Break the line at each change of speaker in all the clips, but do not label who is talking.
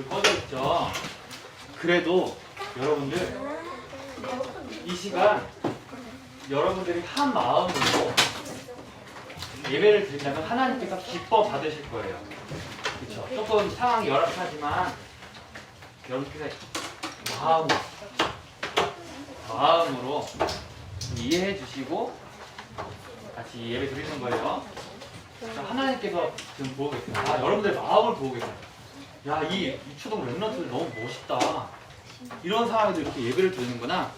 불이 꺼져 있죠. 그래도 여러분들 이 시간 여러분들이 한 마음으로 예배를 드린다면 하나님께서 기뻐 받으실 거예요. 그렇죠? 조금 상황이 열악하지만 여러분께서 마음 마음으로 이해해 주시고 같이 예배 드리는 거예요. 자, 하나님께서 지금 보고 계세요. 아, 여러분들 마음을 보고 계세요. 야, 이, 이 초동 랩런트들 너무 멋있다. 이런 상황에도 이렇게 예배를 드리는구나.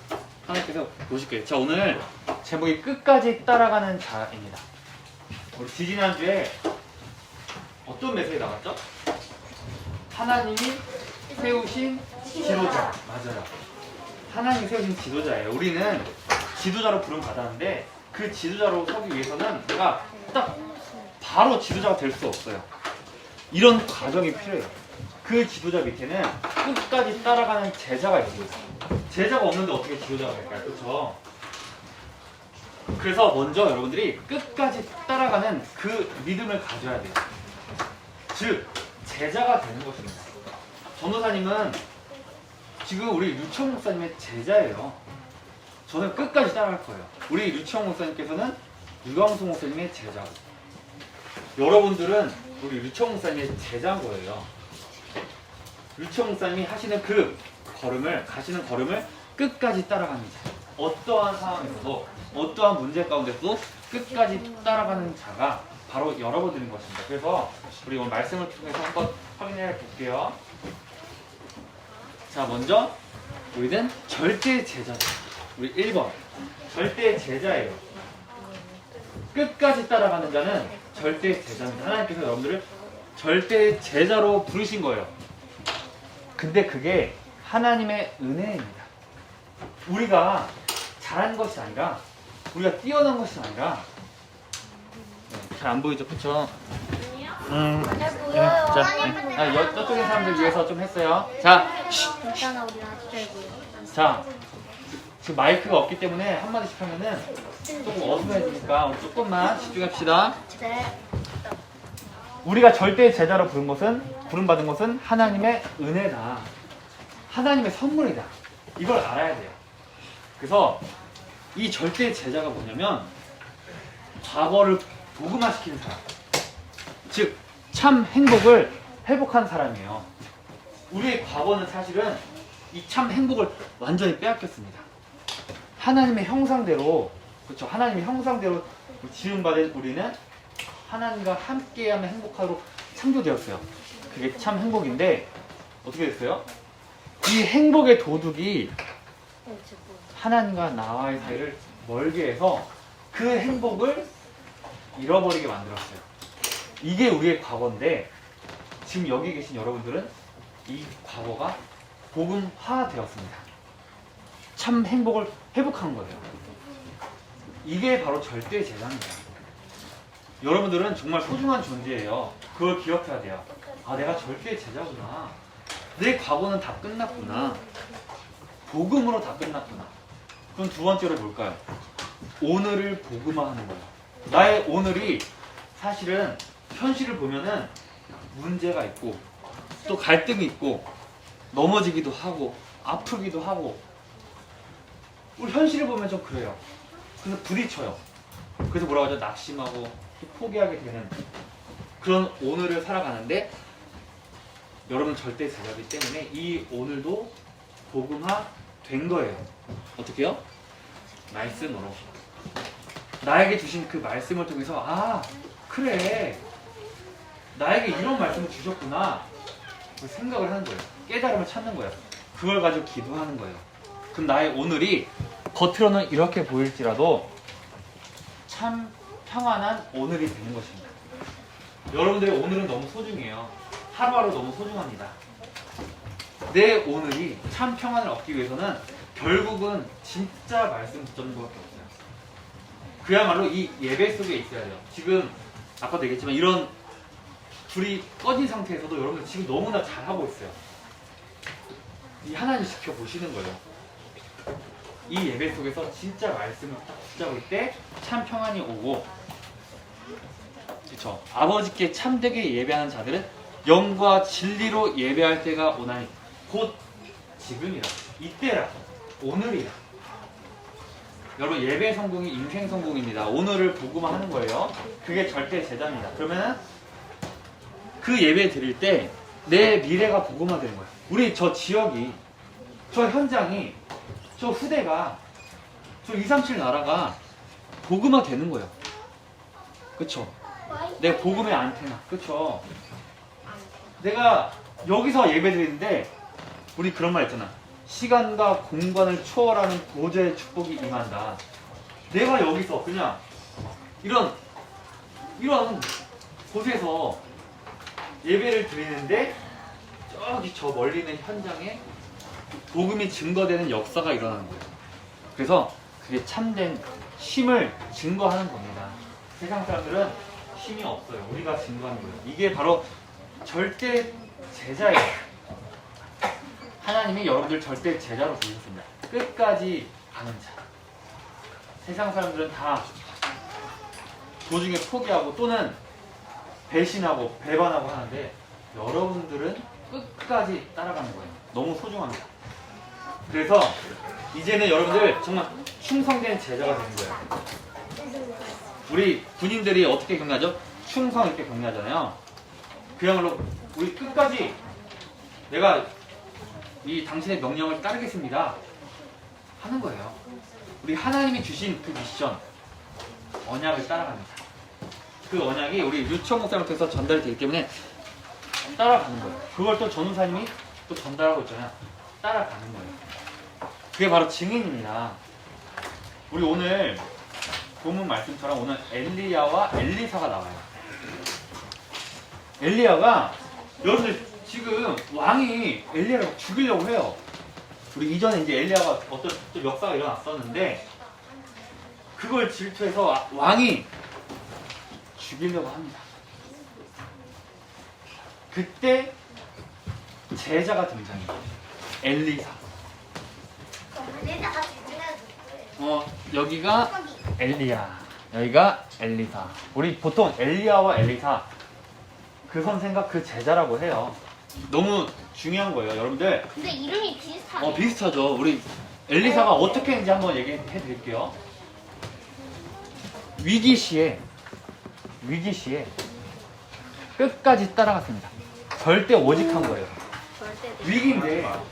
하나님께서 보실 거예요. 자, 오늘 제목이 끝까지 따라가는 자입니다. 우리 지지난주에 어떤 메시지 나왔죠? 하나님이 세우신 지도자. 맞아요. 하나님이 세우신 지도자예요. 우리는 지도자로 부름 받았는데 그 지도자로 서기 위해서는 내가 딱 바로 지도자가 될 수 없어요. 이런 과정이 필요해요. 그 지도자 밑에는 끝까지 따라가는 제자가 있습니다. 제자가 없는데 어떻게 지도자가 될까요? 그렇죠? 그래서 먼저 여러분들이 끝까지 따라가는 그 믿음을 가져야 돼요. 즉 제자가 되는 것입니다. 전도사님은 지금 우리 유청 목사님의 제자예요. 저는 끝까지 따라갈 거예요. 우리 유청 목사님께서는 유광수 목사님의 제자고 여러분들은 우리 유청 목사님의 제자인 거예요. 유청 목사님이 하시는 그 걸음을 가시는 걸음을 끝까지 따라가는 자. 어떠한 상황에서도 어떠한 문제 가운데서도 끝까지 따라가는 자가 바로 여러분들인 것입니다. 그래서 우리 오늘 말씀을 통해서 한번 확인해 볼게요. 자, 먼저 우리는 절대 제자다. 우리 1번. 절대 제자예요. 끝까지 따라가는 자는 절대 제자입니다. 하나님께서 여러분들을 절대 제자로 부르신 거예요. 근데 그게 하나님의 은혜입니다. 우리가 잘한 것이 아니라 우리가 뛰어난 것이 아니라 네, 잘안 보이죠, 그렇죠? 음, 네, 자, 네. 아, 여, 저쪽에 사람들 위해서 좀 했어요. 자. 자, 지금 마이크가 없기 때문에 한 마디씩 하면은 조금 어수선해지니까 조금만 집중합시다.
네.
우리가 절대 제자로 부른 것은 부름 받은 것은 하나님의 은혜다. 하나님의 선물이다. 이걸 알아야 돼요. 그래서 이 절대 제자가 뭐냐면 과거를 복음화시키는 사람. 즉 참 행복을 회복한 사람이에요. 우리의 과거는 사실은 이 참 행복을 완전히 빼앗겼습니다. 하나님의 형상대로 그렇죠. 하나님의 형상대로 지음받은 우리는 하나님과 함께하면 행복하도록 창조되었어요. 그게 참 행복인데 어떻게 됐어요? 이 행복의 도둑이 하나님과 나와의 사이를 멀게 해서 그 행복을 잃어버리게 만들었어요. 이게 우리의 과거인데 지금 여기 계신 여러분들은 이 과거가 복음화 되었습니다. 참 행복을 회복한 거예요. 이게 바로 절대 재산입니다. 여러분들은 정말 소중한 존재예요. 그걸 기억해야 돼요. 아, 내가 절대 제자구나. 내 과거는 다 끝났구나. 복음으로 다 끝났구나. 그럼 두 번째로 뭘까요? 오늘을 복음화하는 거예요. 나의 오늘이 사실은 현실을 보면은 문제가 있고 또 갈등이 있고 넘어지기도 하고 아프기도 하고 우리 현실을 보면 좀 그래요. 그래서 부딪혀요. 그래서 뭐라고 하죠? 낙심하고 또 포기하게 되는 그런 오늘을 살아가는데 여러분 절대 제자기 때문에 이 오늘도 복음화 된 거예요. 어떻게요? 말씀으로. 나에게 주신 그 말씀을 통해서 아 그래 나에게 이런 말씀을 주셨구나 그 생각을 하는 거예요. 깨달음을 찾는 거예요. 그걸 가지고 기도하는 거예요. 그럼 나의 오늘이 겉으로는 이렇게 보일지라도 참 평안한 오늘이 되는 것입니다. 여러분들의 오늘은 너무 소중해요. 하루하루 너무 소중합니다. 내 오늘이 참 평안을 얻기 위해서는 결국은 진짜 말씀 붙잡는 것밖에 없어요. 그야말로 이 예배 속에 있어야 돼요. 지금 아까도 얘기했지만 이런 불이 꺼진 상태에서도 여러분들 지금 너무나 잘하고 있어요. 이 하나님 지켜보시는 거예요. 이 예배 속에서 진짜 말씀을 딱 붙잡을 때 참 평안이 오고 그렇죠. 아버지께 참되게 예배하는 자들은 영과 진리로 예배할 때가 오나니 곧 지금이라 이때라 오늘이라 여러분 예배 성공이 인생 성공입니다. 오늘을 보고만 하는 거예요. 그게 절대 제자입니다. 그러면은 그 예배 드릴 때 내 미래가 보고만 되는 거예요. 우리 저 지역이 저 현장이 저 후대가 저 237 나라가 복음화 되는 거예요. 그쵸? 내 복음의 안테나. 그쵸? 내가 여기서 예배 드리는데 우리 그런 말 있잖아. 시간과 공간을 초월하는 보좌의 축복이 임한다. 내가 여기서 그냥 이런 이런 곳에서 예배를 드리는데 저기 저 멀리 있는 현장에 복음이 증거되는 역사가 일어나는 거예요. 그래서 그게 참된 힘을 증거하는 겁니다. 세상 사람들은 힘이 없어요. 우리가 증거하는 거예요. 이게 바로 절대 제자예요. 하나님이 여러분들 절대 제자로 부르셨습니다. 끝까지 가는 자. 세상 사람들은 다 도중에 포기하고 또는 배신하고 배반하고 하는데 여러분들은 끝까지 따라가는 거예요. 너무 소중합니다. 그래서 이제는 여러분들 정말 충성된 제자가 되는 거예요. 우리 군인들이 어떻게 경례하죠? 충성 이렇게 경례하잖아요. 그야말로 우리 끝까지 내가 이 당신의 명령을 따르겠습니다. 하는 거예요. 우리 하나님이 주신 그 미션, 언약을 따라갑니다. 그 언약이 우리 유치원 목사를 통해서 전달이 되기 때문에 따라가는 거예요. 그걸 또 전우사님이 또 전달하고 있잖아요. 따라가는 거예요. 그게 바로 증인입니다. 우리 오늘 본문 말씀처럼 오늘 엘리야와 엘리사가 나와요. 엘리야가 여러분들 지금 왕이 엘리야를 막 죽이려고 해요. 우리 이전에 이제 엘리야가 어떤 또 역사가 일어났었는데 그걸 질투해서 와- 왕이 죽이려고 합니다. 그때 제자가 등장해요. 엘리사. 어 여기가 엘리야. 여기가 엘리사. 우리 보통 엘리야와 엘리사 그 선생과 그 제자라고 해요. 너무 중요한 거예요, 여러분들.
근데 이름이 비슷하네.
어 비슷하죠. 우리 엘리사가 어떻게 했는지 한번 얘기해 드릴게요. 위기 시에 위기 시에 끝까지 따라갔습니다. 절대 오직한 거예요.
절대
위기인데 야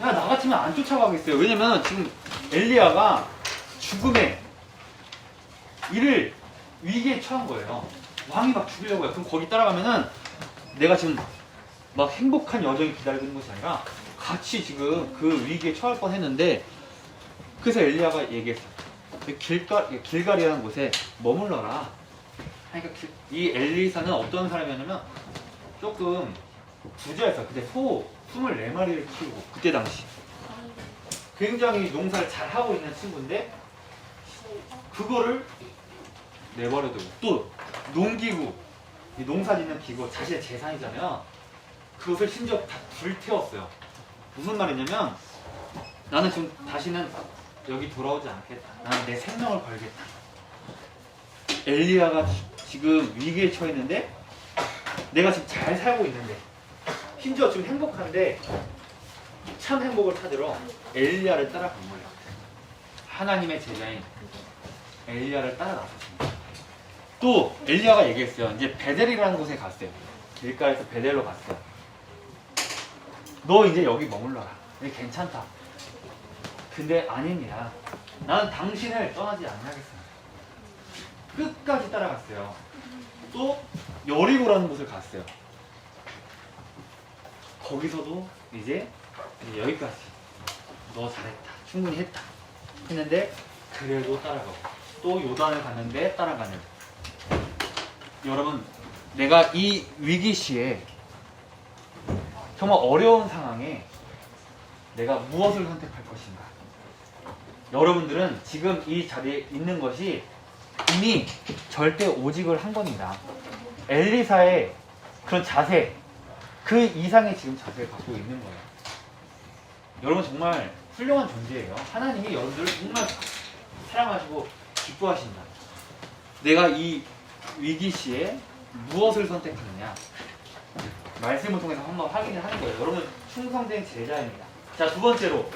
나 같으면 안 쫓아가겠어요. 왜냐면 지금 엘리야가 죽음에 이를 위기에 처한 거예요. 왕이 막 죽이려고 해요. 그럼 거기 따라가면은 내가 지금 막 행복한 여정이 기다리고 있는 것이 아니라 같이 지금 그 위기에 처할 뻔 했는데 그래서 엘리야가 얘기했어. 길가, 길가리라는 곳에 머물러라. 그러니까 길- 이 엘리사는 어떤 사람이었냐면 조금 부자였어. 그때 소 24마리를 키우고 그때 당시 굉장히 농사를 잘 하고 있는 친구인데 그거를 내버려두고 또 농기구 이 농사 짓는 기구 자신의 재산이잖아요. 그것을 심지어 다 불태웠어요. 무슨 말이냐면 나는 지금 다시는 여기 돌아오지 않겠다. 나는 내 생명을 걸겠다. 엘리야가 지- 지금 위기에 처했는데 내가 지금 잘 살고 있는데 심지어 지금 행복한데 참 행복을 찾으러 엘리야를 따라간 거예요. 하나님의 제자인 엘리야를 따라 나섰습니다. 또 엘리야가 얘기했어요. 이제 베델이라는 곳에 갔어요. 길가에서 베델로 갔어요. 너 이제 여기 머물러라. 괜찮다. 근데 아닙니다. 나는 당신을 떠나지 않겠습니다. 끝까지 따라갔어요. 또 여리고라는 곳을 갔어요. 거기서도 이제 이제 여기까지 너 잘했다 충분히 했다 했는데 그래도 따라가고 또 요단을 갔는데 따라가는 여러분 내가 이 위기 시에 정말 어려운 상황에 내가 무엇을 선택할 것인가 여러분들은 지금 이 자리에 있는 것이 이미 절대 오직을 한 겁니다 엘리사의 그런 자세 그 이상의 지금 자세를 갖고 있는 거예요. 여러분 정말 훌륭한 존재예요. 하나님이 여러분들을 정말 사랑하시고 기뻐하신다. 내가 이 위기 시에 무엇을 선택하느냐 말씀을 통해서 한번 확인을 하는 거예요. 여러분 충성된 제자입니다. 자 두 번째로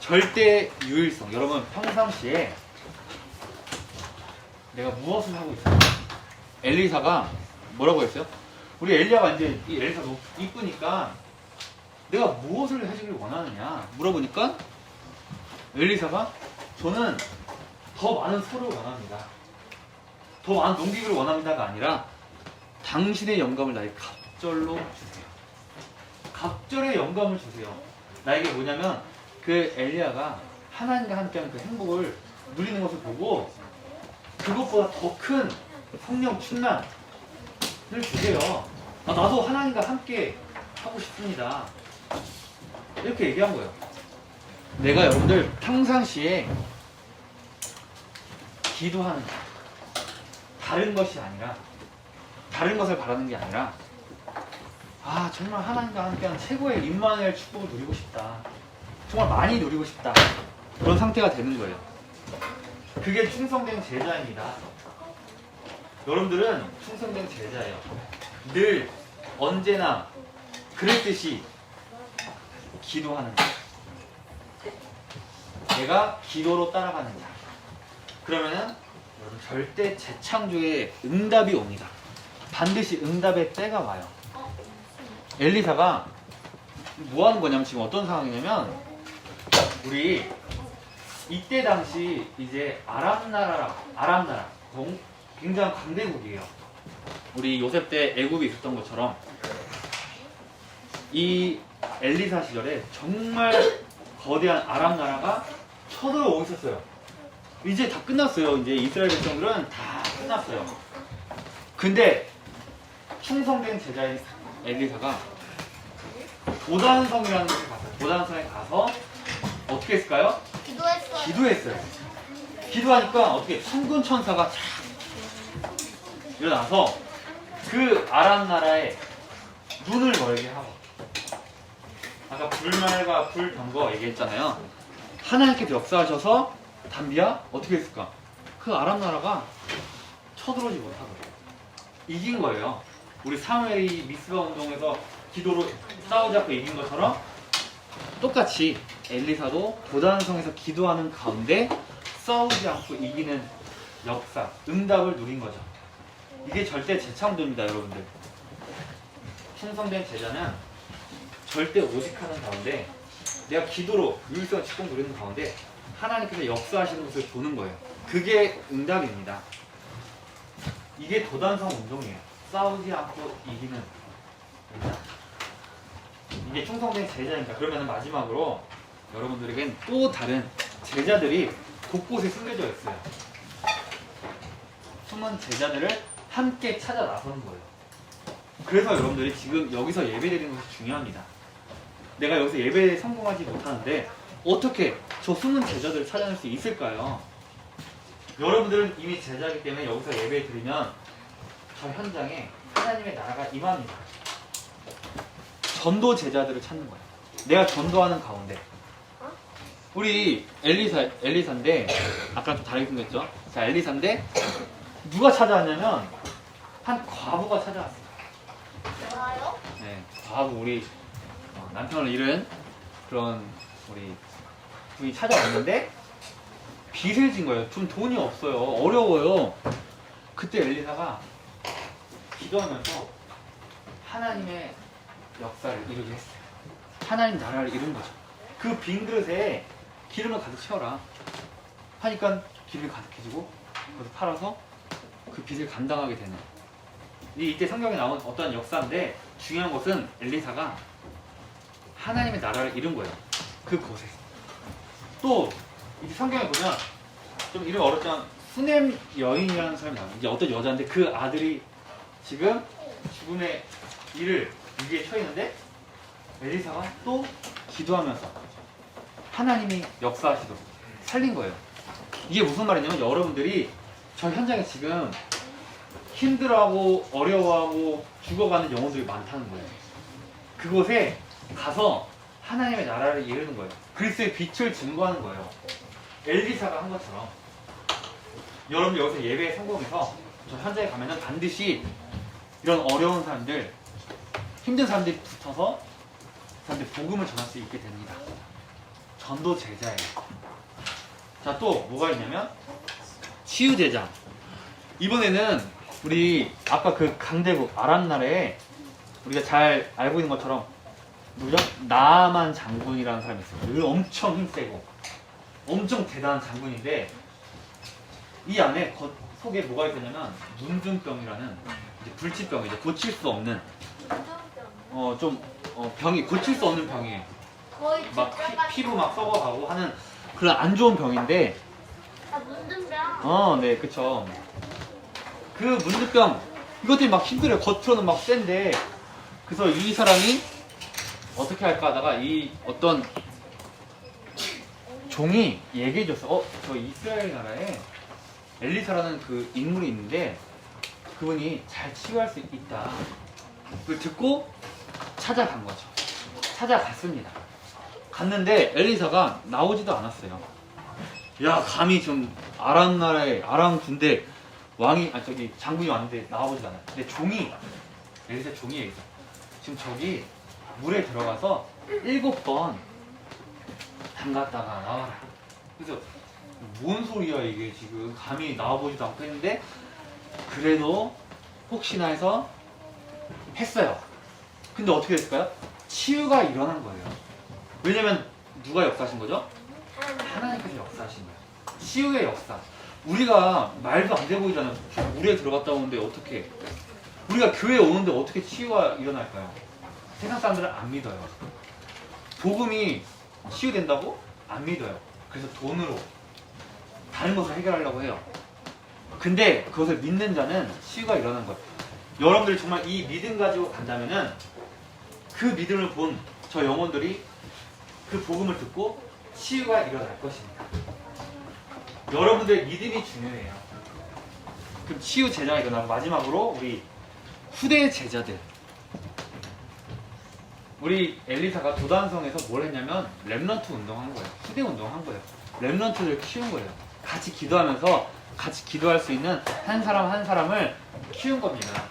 절대 유일성. 여러분 평상시에 내가 무엇을 하고 있어요? 엘리사가 뭐라고 했어요? 우리 엘리야가 이제 이 엘리사 너무 이쁘니까 내가 무엇을 해주길 원하느냐 물어보니까 엘리사가 저는 더 많은 소를 원합니다. 더 많은 농기구를 원합니다가 아니라 당신의 영감을 나에게 갑절로 주세요. 갑절의 영감을 주세요. 나에게 뭐냐면 그 엘리야가 하나님과 함께하는 그 행복을 누리는 것을 보고 그것보다 더 큰 성령 충만을 주세요. 아, 나도 하나님과 함께 하고 싶습니다. 이렇게 얘기한 거예요. 내가 여러분들 평상시에 기도하는 것, 다른 것이 아니라 다른 것을 바라는 게 아니라 아 정말 하나님과 함께하는 최고의 임마누엘 축복을 누리고 싶다. 정말 많이 누리고 싶다. 그런 상태가 되는 거예요. 그게 충성된 제자입니다. 여러분들은 충성된 제자예요. 늘 언제나 그랬듯이 기도하는 자. 내가 기도로 따라가는 자. 그러면은 여러분 절대 재창조의 응답이 옵니다. 반드시 응답의 때가 와요. 엘리사가 뭐 하는 거냐면 지금 어떤 상황이냐면 우리 이때 당시 이제 아람 나라라 아람 나라 동- 굉장한 강대국이에요. 우리 요셉 때 애굽이 있었던 것처럼 이 엘리사 시절에 정말 거대한 아람 나라가 쳐들어오고 있었어요. 이제 다 끝났어요. 이제 이스라엘 백성들은 다 끝났어요. 근데 충성된 제자인 엘리사가 도단성이라는 곳에 갔어요. 도단성에 가서 어떻게 했을까요?
기도했어요.
기도했어요. 기도하니까 어떻게 천군 천사가 쫙 일어나서 그 아람 나라에 눈을 멀게 하고 아까 불말과 불병거 얘기했잖아요. 하나님께서 역사하셔서 담비야 어떻게 했을까? 그 아람 나라가 쳐들어오지 못하고 이긴 거예요. 우리 사무엘이 미스바 운동에서 기도로 싸우지 않고 이긴 것처럼 똑같이 엘리사도 도단성에서 기도하는 가운데 싸우지 않고 이기는 역사, 응답을 누린 거죠. 이게 절대 재창조입니다, 여러분들. 충성된 제자는 절대 오직하는 가운데 내가 기도로 유일성 축복 누리는 가운데 하나님께서 역사하시는 것을 보는 거예요. 그게 응답입니다. 이게 도단성 운동이에요. 싸우지 않고 이기는. 이게 충성된 제자입니다. 그러면 마지막으로 여러분들에겐 또 다른 제자들이 곳곳에 숨겨져 있어요. 숨은 제자들을 함께 찾아 나서는 거예요. 그래서 여러분들이 지금 여기서 예배드리는 것이 중요합니다. 내가 여기서 예배에 성공하지 못하는데 어떻게 저 숨은 제자들을 찾아낼 수 있을까요? 여러분들은 이미 제자이기 때문에 여기서 예배 드리면 저 현장에 하나님의 나라가 임합니다. 전도 제자들을 찾는 거예요. 내가 전도하는 가운데. 우리 엘리사, 엘리사인데, 아까 좀 다르게 생겼죠? 자, 엘리사인데, 누가 찾아왔냐면, 한 과부가 찾아왔어요. 네, 과부, 우리 어, 남편을 잃은 그런 우리 분이 찾아왔는데, 빚을 진 거예요. 좀 돈이 없어요. 어려워요. 그때 엘리사가 기도하면서 하나님의 역사를 이루게 했어요. 하나님 나라를 이룬 거죠. 그 빈 그릇에 기름을 가득 채워라. 하니까 기름이 가득해지고 그것을 팔아서 그 빚을 감당하게 되는. 이- 이때 성경에 나온 어떤 역사인데 중요한 것은 엘리사가 하나님의 나라를 이룬 거예요. 그곳에. 또 이제 성경에 보면 좀 이름 어렵지만 수넴 여인이라는 사람이 나와요. 이제 어떤 여자인데 그 아들이 지금 죽음의 일을 위기에 처해 있는데 엘리사가 또 기도하면서 하나님이 역사하시도록 살린 거예요. 이게 무슨 말이냐면 여러분들이 저 현장에 지금 힘들어하고 어려워하고 죽어가는 영혼들이 많다는 거예요. 그곳에 가서 하나님의 나라를 이루는 거예요. 그리스도의 빛을 증거하는 거예요. 엘리사가 한 것처럼 여러분 여기서 예배에 성공해서 저 현장에 가면은 반드시 이런 어려운 사람들, 힘든 사람들이 붙어서 그 사람들 복음을 전할 수 있게 됩니다. 전도 제자예요. 자, 또 뭐가 있냐면 치유 제자. 이번에는 우리 아까 그 강대국 아랍 나라에 우리가 잘 알고 있는 것처럼 누구죠? 나만 장군이라는 사람이 있어요. 그 엄청 힘세고 엄청 대단한 장군인데 이 안에 겉, 속에 뭐가 있었냐면 문둥병이라는 이제 불치병이죠. 고칠 수 없는 어 좀 어, 병이 고칠 수 없는 병이에요.
거의
막. 피, 부막 썩어가고 하는 그런 안 좋은 병인데
아, 문둥병.
어, 네, 그쵸. 그 문득병, 이것들이 막 힘들어요. 겉으로는 막 센데. 그래서 이 사람이 어떻게 할까 하다가 이 어떤 종이 얘기해줬어. 어, 저 이스라엘 나라에 엘리사라는 그 인물이 있는데 그분이 잘 치유할 수 있다. 그걸 듣고 찾아간 거죠. 찾아갔습니다. 갔는데 엘리사가 나오지도 않았어요. 야 감히 좀 아람 나라의 아람 군대 왕이 아 저기 장군이 왔는데 나와보지 않아. 근데 종이 엘리사 종이 여기서 지금 저기 물에 들어가서 일곱 번 담갔다가 나와라. 그래서 뭔 소리야 이게 지금 감히 나와보지도 않고 했는데 그래도 혹시나 해서 했어요. 근데 어떻게 됐을까요? 치유가 일어난 거예요. 왜냐면 누가 역사하신 거죠? 하나님께서 역사하신 거예요. 치유의 역사. 우리가 말도 안 돼 보이잖아요. 물에 들어갔다 오는데 어떻게? 우리가 교회에 오는데 어떻게 치유가 일어날까요? 세상 사람들은 안 믿어요. 복음이 치유된다고? 안 믿어요. 그래서 돈으로 다른 것을 해결하려고 해요. 근데 그것을 믿는 자는 치유가 일어나는 거예요. 여러분들이 정말 이 믿음 가지고 간다면은 그 믿음을 본 저 영혼들이 그 복음을 듣고 치유가 일어날 것입니다. 여러분들의 믿음이 중요해요. 그럼 치유 제자가 일어나고 마지막으로 우리 후대 제자들. 우리 엘리사가 도단성에서 뭘 했냐면 랩런트 운동한 거예요. 후대 운동한 거예요. 랩런트를 키운 거예요. 같이 기도하면서 같이 기도할 수 있는 한 사람 한 사람을 키운 겁니다.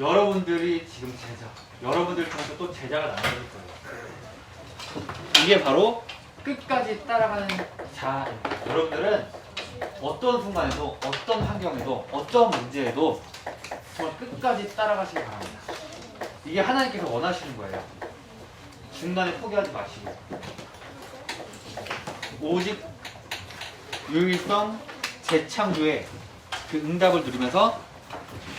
여러분들이 지금 제자, 여러분들 중에서 또 제자가 나눠질 거예요. 이게 바로 끝까지 따라가는 자입니다. 여러분들은 어떤 순간에도, 어떤 환경에도, 어떤 문제에도 정말 끝까지 따라가시기 바랍니다. 이게 하나님께서 원하시는 거예요. 중간에 포기하지 마시고. 오직 유일성 재창조의 그 응답을 누리면서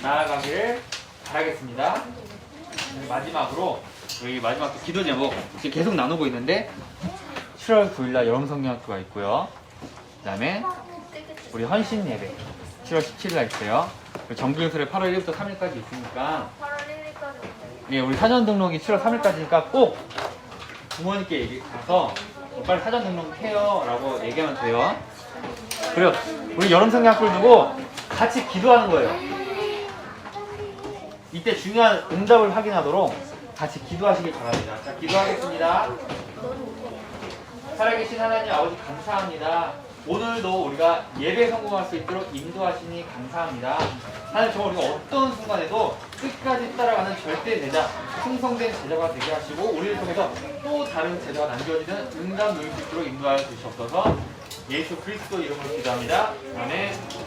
나아가기를 바라겠습니다. 그리고 마지막으로 우리 마지막 또 기도 제목 지금 계속 나누고 있는데 7월 9일날 여름성경학교가 있고요. 그 다음에 우리 헌신 예배 7월 17일날 있어요. 정규연설에 8월 1일부터 3일까지 있으니까
8월 1일까지.
예, 우리 사전 등록이 7월 3일까지니까 꼭 부모님께 얘기 가서 빨리 사전 등록해요 라고 얘기하면 돼요. 그리고 우리 여름성경학교를 두고 같이 기도하는 거예요. 이때 중요한 응답을 확인하도록 같이 기도하시길 바랍니다. 자, 기도하겠습니다. 살아계신 하나님 아버지 감사합니다. 오늘도 우리가 예배 성공할 수 있도록 인도하시니 감사합니다. 하나님 정말 우리가 어떤 순간에도 끝까지 따라가는 절대 제자, 충성된 제자가 되게 하시고 우리를 통해서 또 다른 제자가 남겨지는 응답 누릴 수 있도록 인도하여 주시옵소서 예수 그리스도 이름으로 기도합니다. 아멘.